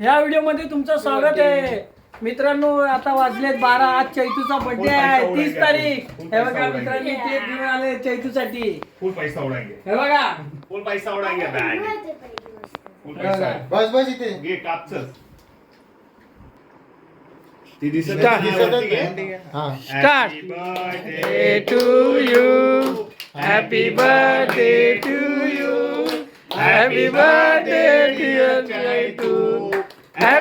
ह्या व्हिडिओमध्ये तुमचं स्वागत आहे. मित्रांनो आता वाजलेत बारा आज चैतूचा बर्थडे आहे. तीस तारीख. हे बघा मित्रांनी केक घेऊन आले चैतूसाठी. फुल पैसा उडाएंगे हे बघा. फुल पैसा उडाएंगे बॅग. फुल पैसा. आहे. बस बस इथे. घे कापचल ती दिसत Start. हा Start. Happy birthday to you. Happy birthday to you. Happy birthday dear Chaitu.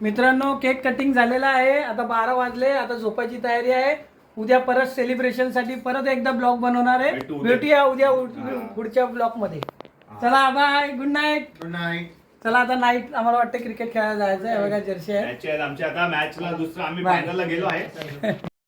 मित्रांनो केक कटिंग झालेला आहे. आता बारा वाजले आता झोपायची तयारी आहे. उद्या परत सेलिब्रेशनसाठी परत एकदा ब्लॉग बनवणार आहे. भेटू उद्या. भेटूया उद्या पुढच्या ब्लॉगमध्ये. चला bye good night good night चला आता नाईट आम्हाला वाटतं क्रिकेट खेळायला जायचं आहे बघा जर्सी आहे. मॅच आहेत आमच्या. आता मॅचला दुसरं आम्ही Bye. फायनलला गेलो आहे.